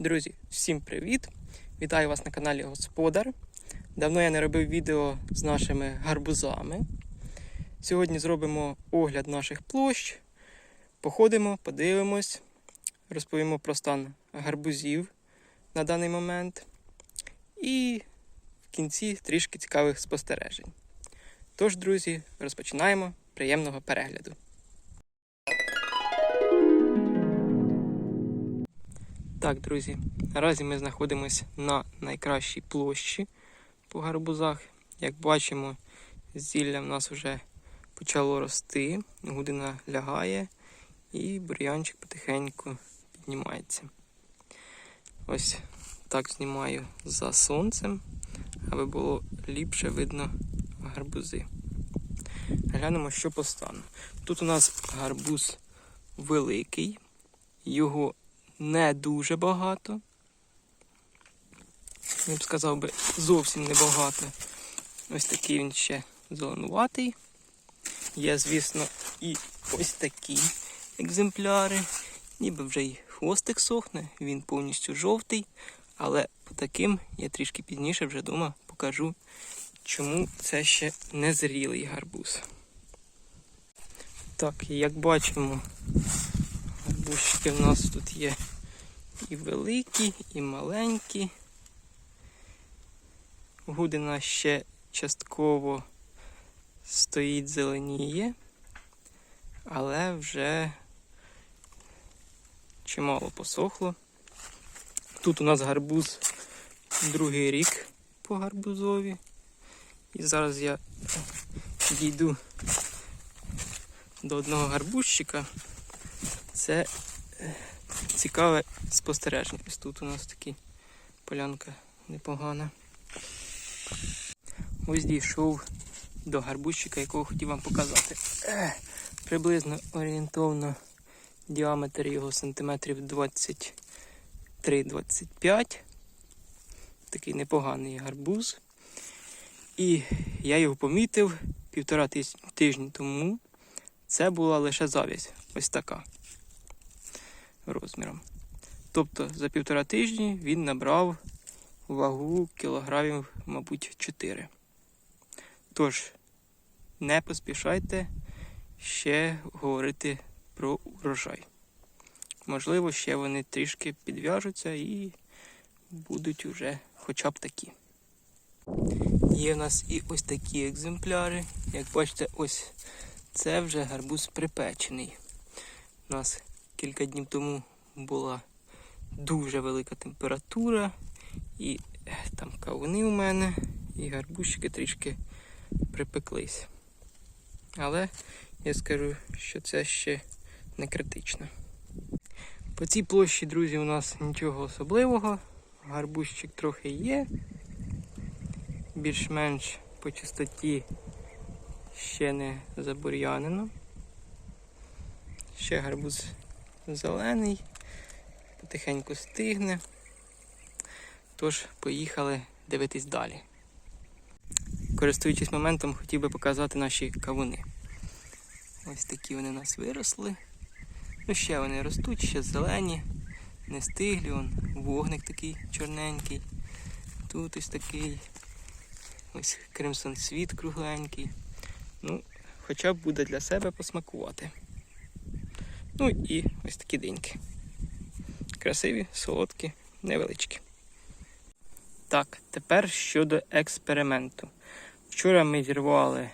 Друзі, всім привіт! Вітаю вас на каналі Господар. Давно я не робив відео з нашими гарбузами. Сьогодні зробимо огляд наших площ, походимо, подивимось, розповімо про стан гарбузів на даний момент. І в кінці трішки цікавих спостережень. Тож, друзі, розпочинаємо. Приємного перегляду! Так, друзі, наразі ми знаходимося на найкращій площі по гарбузах. Як бачимо, зілля в нас вже почало рости, гудина лягає і бур'янчик потихеньку піднімається. Ось так знімаю за сонцем, аби було ліпше видно гарбузи. Глянемо, що по стану. Тут у нас гарбуз великий, його не дуже багато. Я б сказав би зовсім небагато. Ось такий він ще зеленуватий. Є, звісно, і ось такі екземпляри. Ніби вже й хвостик сохне, він повністю жовтий, але по таким я трішки пізніше вже вдома покажу, чому це ще не зрілий гарбуз. Так, як бачимо, гарбузчики в нас тут є і великі, і маленькі. Гудина ще частково стоїть зеленіє, але вже чимало посохло. Тут у нас гарбуз другий рік по гарбузові. І зараз я дійду до одного гарбузчика. Це цікаве спостереження. Ось тут у нас такі полянка непогана. Ось дійшов до гарбузчика, якого хотів вам показати. Приблизно орієнтовно діаметр його сантиметрів 23-25. Такий непоганий гарбуз. І я його помітив півтора тижні тому. Це була лише завязь. Ось така розміром. Тобто за півтора тижні він набрав вагу кілограмів, мабуть, 4. Тож, не поспішайте ще говорити про урожай. Можливо, ще вони трішки підв'яжуться і будуть уже хоча б такі. Є в нас і ось такі екземпляри. Як бачите, ось це вже гарбуз припечений. У нас кілька днів тому була дуже велика температура, і там кавуни у мене, і гарбузчики трішки припеклись. Але я скажу, що це ще не критично. По цій площі, друзі, у нас нічого особливого. Гарбузчик трохи є. Більш-менш по чистоті ще не забур'янено. Ще гарбуз зелений, потихеньку стигне. Тож, поїхали дивитись далі. Користуючись моментом, хотів би показати наші кавуни. Ось такі вони у нас виросли. Ну, ще вони ростуть, ще зелені, не стиглі, он вогник такий чорненький. Тут ось такий. Ось кримсон світ кругленький. Ну, хоча б буде для себе посмакувати. Ну і ось такі диньки. Красиві, солодкі, невеличкі. Так, тепер щодо експерименту. Вчора ми зірвали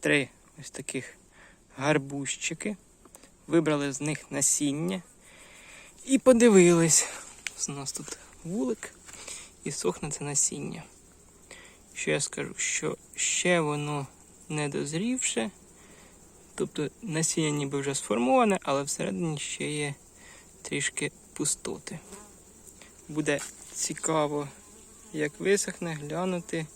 три ось таких гарбузчики, вибрали з них насіння і подивились. У нас тут вулик і сохне це насіння. Що я скажу? Що ще воно не дозрівше. Тобто насіння ніби вже сформоване, але всередині ще є трішки пустоти. Буде цікаво, як висохне, глянути,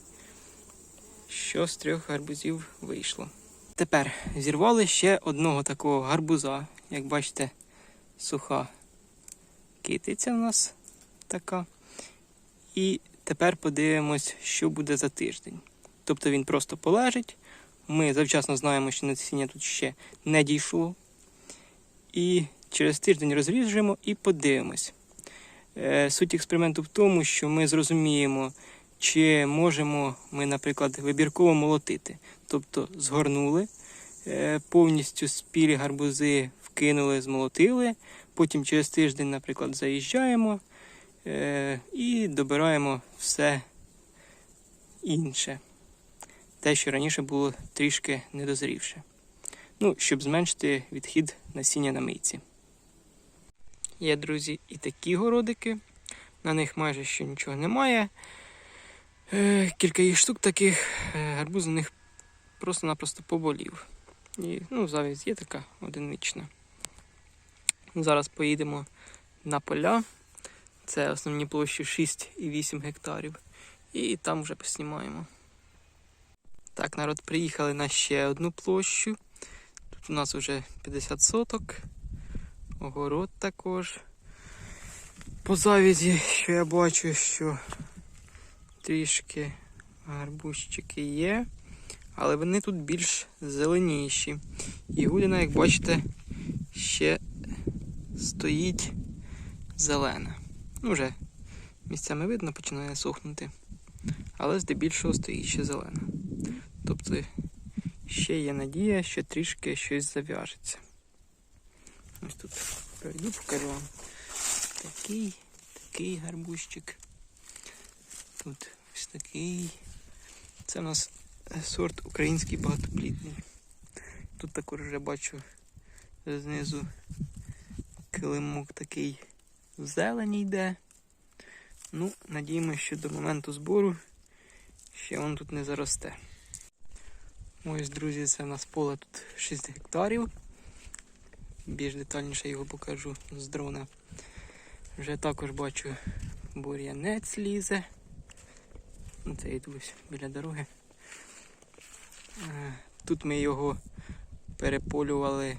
що з трьох гарбузів вийшло. Тепер зірвали ще одного такого гарбуза. Як бачите, суха китиця у нас така. І тепер подивимось, що буде за тиждень. Тобто він просто полежить. Ми завчасно знаємо, що насіння тут ще не дійшло. І через тиждень розріжемо і подивимось. Е, Суть експерименту в тому, що ми зрозуміємо, чи можемо ми, наприклад, вибірково молотити. Тобто згорнули, е, повністю спілі гарбузи вкинули, змолотили. Потім через тиждень, наприклад, заїжджаємо е, і добираємо все інше. Те, що раніше було трішки недозрівше. Ну, щоб зменшити відхід насіння на мийці. Є, друзі, і такі городики. На них майже ще нічого немає. Е, кілька їх штук таких, е, гарбуз на них просто-напросто поболів. І, ну, завість є така одинична. Зараз поїдемо на поля. Це основні площі 6,8 гектарів. І там вже поснімаємо. Так, народ, приїхали на ще одну площу. Тут у нас вже 50 соток. Огород також. По завізі, що я бачу, що трішки гарбузчики є, але вони тут більш зеленіші. І гуліна, як бачите, ще стоїть зелена. Ну, вже місцями видно, починає сохнути. Але здебільшого стоїть ще зелена. Тобто ще є надія, що трішки щось зав'яжеться. Ось тут пройду, покажу вам. Такий, такий гарбузчик. Тут ось такий. Це у нас сорт український багатоплідний. Тут також вже бачу знизу килимок такий в зелені йде. Ну, надіємося, що до моменту збору ще він тут не заросте. Ось, друзі, це у нас поле тут 6 гектарів. Більш детальніше його покажу з дрона. Вже також бачу бур'янець лізе. Ну, Це йду ось біля дороги. Е, Тут ми його переполювали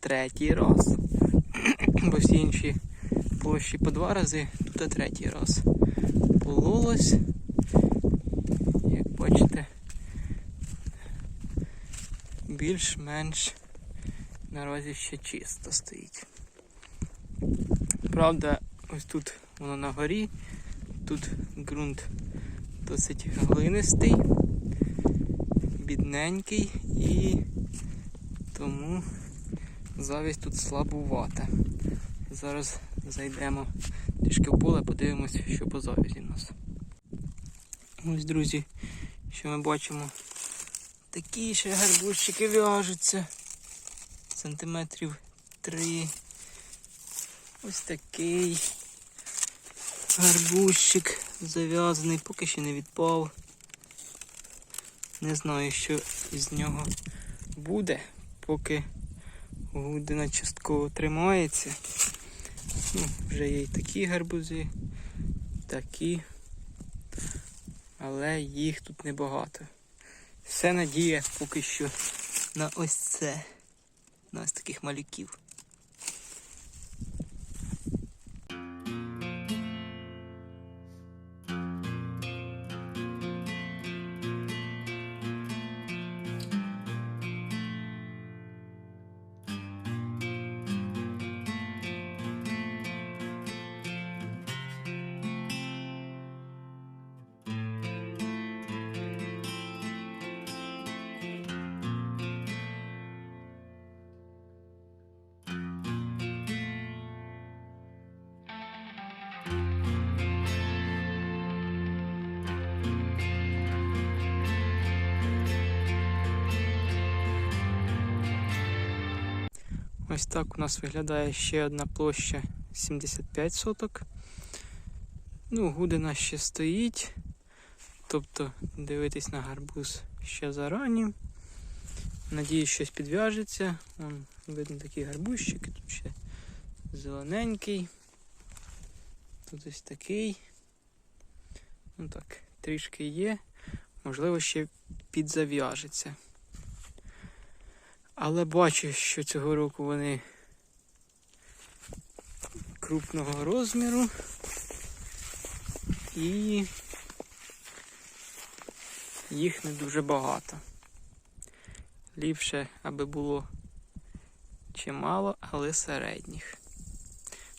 третій раз. Бо всі інші площі по два рази, тут третій раз. Пололось. Як бачите, більш-менш наразі ще чисто стоїть. Правда, ось тут воно на горі, тут ґрунт досить глинистий, бідненький і тому завість тут слабувата. Зараз зайдемо трішки в поле, подивимося, що по завізі в нас. Ось, друзі, що ми бачимо. Такі ще гарбузчики в'яжуться. Сантиметрів три. Ось такий гарбузчик зав'язаний, поки ще не відпав. Не знаю, що із нього буде, поки гудина частково тримається. Ну, Вже є і такі гарбузи, такі, але їх тут небагато. Все надія поки що на ось це, на ось таких малюків. Ось так у нас виглядає ще одна площа 75 соток. Ну, гудина ще стоїть. Тобто дивитись на гарбуз ще зарані. Надіюсь, щось підв'яжеться. Вон, видно такі гарбузчики, тут ще зелененький. Тут ось такий. Ну так, трішки є. Можливо, ще підзав'яжеться. Але бачу, що цього року вони крупного розміру і їх не дуже багато. Ліпше, аби було чимало, але середніх.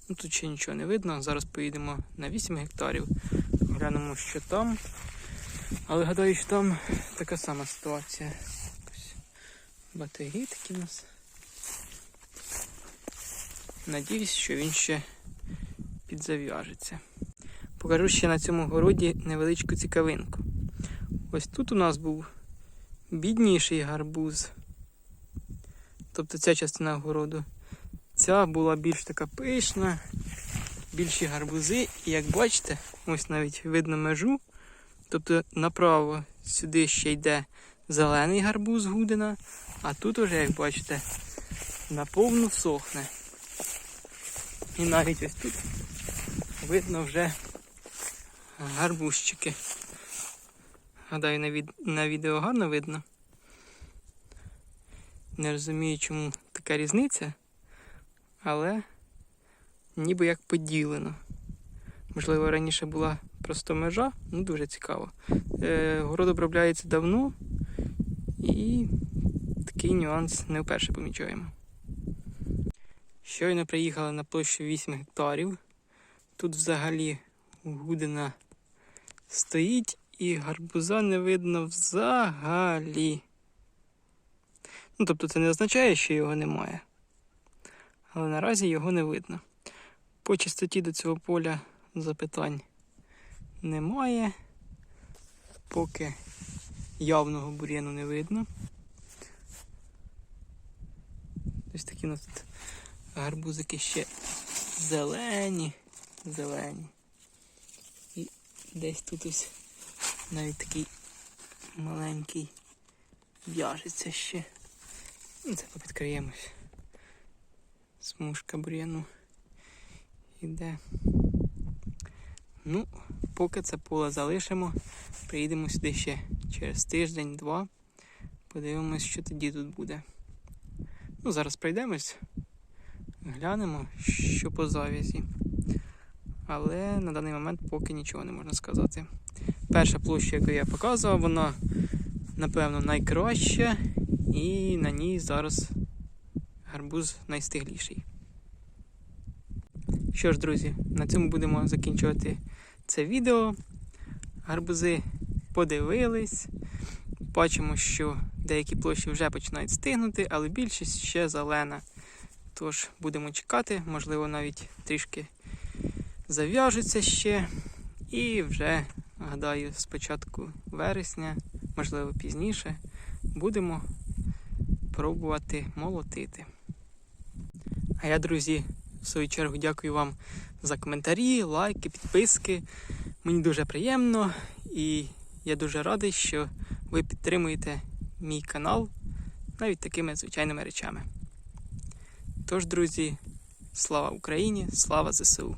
Ну, тут ще нічого не видно. Зараз поїдемо на 8 гектарів. Глянемо, що там. Але гадаю, що там така сама ситуація. Такі у нас. Надіюсь, що він ще підзав'яжеться. Покажу ще на цьому городі невеличку цікавинку. Ось тут у нас був бідніший гарбуз. Тобто ця частина городу. Ця була більш така пишна, більші гарбузи. І як бачите, ось навіть видно межу. Тобто направо сюди ще йде зелений гарбуз гудина, а тут уже, як бачите, наповну сохне. І навіть ось тут видно вже гарбузчики. Гадаю, на, від... на відео гарно видно. Не розумію, чому така різниця, але ніби як поділено. Можливо, раніше була просто межа, ну дуже цікаво. Е, город обробляється давно і такий нюанс не вперше помічаємо. Щойно приїхали на площу 8 гектарів. Тут взагалі гудина стоїть і гарбуза не видно взагалі. Ну, тобто це не означає, що його немає. Але наразі його не видно. По чистоті до цього поля запитань немає. Поки явного бур'яну не видно. Ось такі у нас тут гарбузики ще зелені, зелені. І десь тут ось навіть такий маленький в'яжеться ще. Ну, це попідкриємось. Смужка бур'яну іде. Ну, поки це поле залишимо, приїдемо сюди ще через тиждень-два. Подивимось, що тоді тут буде. Ну, зараз пройдемось, глянемо, що по завязі. Але на даний момент поки нічого не можна сказати. Перша площа, яку я показував, вона, напевно, найкраща, і на ній зараз гарбуз найстигліший. Що ж, друзі, на цьому будемо закінчувати це відео. Гарбузи подивились. Бачимо, що деякі площі вже починають стигнути, але більшість ще зелена. Тож будемо чекати, можливо, навіть трішки зав'яжуться ще. І вже, гадаю, з початку вересня, можливо, пізніше, будемо пробувати молотити. А я, друзі, в свою чергу дякую вам за коментарі, лайки, підписки. Мені дуже приємно і я дуже радий, що ви підтримуєте мій канал навіть такими звичайними речами. Тож, друзі, слава Україні, слава ЗСУ!